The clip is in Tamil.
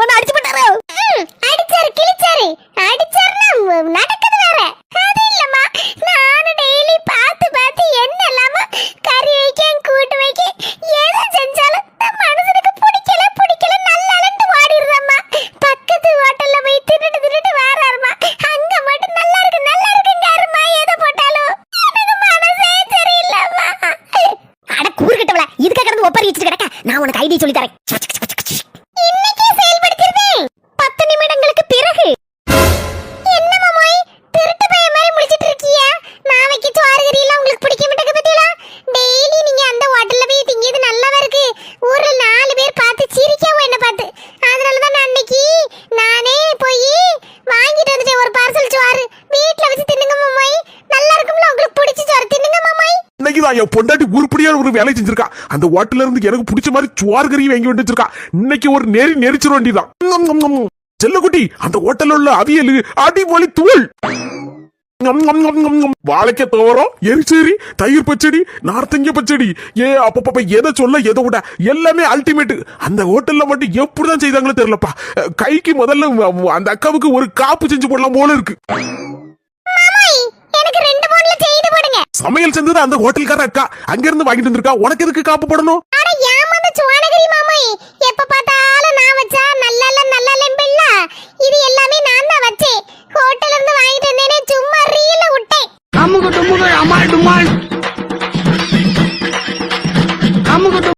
வந்து அடிச்சு போட்டாரு. அடிச்சாரு கிழிச்சாரு. அடிச்சாருன்னா நடக்குது வேற. அது இல்லம்மா நானும் டெய்லி பார்த்து பார்த்து என்ன இல்லாம கறி வைக்க கூட்டு வைக்க எது செஞ்சாலும் மனசனுக்கு பிடிக்கல பிடிக்கல நல்லா வாடிடுறம்மா. பக்கத்து ஹோட்டல்ல போய் தின்னுட்டு தின்னுட்டு வாராருமா அங்க மட்டும் நல்லா இருக்கு நல்லா இருக்குங்காருமா எதை போட்டாலும். எனக்கு மனசே சரியில்லம்மா. அட கூறுகிட்டவள இதுக்காக கிடந்து ஒப்பரி வச்சுட்டு கிடக்க. நான் உனக்கு ஐடி சொல்லி தரேன். இன்னைக்கு என் பொண்டாட்டி உருப்படியா ஒரு வேலை செஞ்சிருக்கா. அந்த ஹோட்டல்ல இருந்து எனக்கு பிடிச்ச மாதிரி சுவார் கறி வாங்கி வந்து வச்சிருக்கா. இன்னைக்கு ஒரு நெறி நெரிச்சிட வேண்டியதான் செல்லக்குட்டி அந்த ஹோட்டல்ல உள்ள அவியல் அடிமொழி தூள். வாழைக்க தோறோம் எரிச்சேரி தயிர் பச்சடி நார்த்தங்க பச்சடி. ஏ அப்பப்ப எதை சொல்ல எதை விட எல்லாமே அல்டிமேட் அந்த ஹோட்டல்ல மட்டும் எப்படிதான் செய்தாங்களோ தெரியலப்பா. கைக்கு முதல்ல அந்த அக்காவுக்கு ஒரு காப்பு செஞ்சு போடலாம் போல இருக்கு. சமையல் செஞ்சது அந்த ஹோட்டல்கார அக்கா. அங்க இருந்து வாங்கிட்டு வந்திருக்கா. உனக்கு எதுக்கு காப்பு போடணும்? அட ஏமாந்த சுவானகிரி மாமாய். எப்ப பார்த்தாலும் நான் வச்சா நல்ல இல்ல நல்ல இல்ல இது எல்லாமே நான் தான் வச்சேன். ஹோட்டல்ல இருந்து வாங்கிட்டு வந்தேனே சும்மா ரீல விட்டேன். அம்முக்கு டும்முக்கு அம்மா டும்மா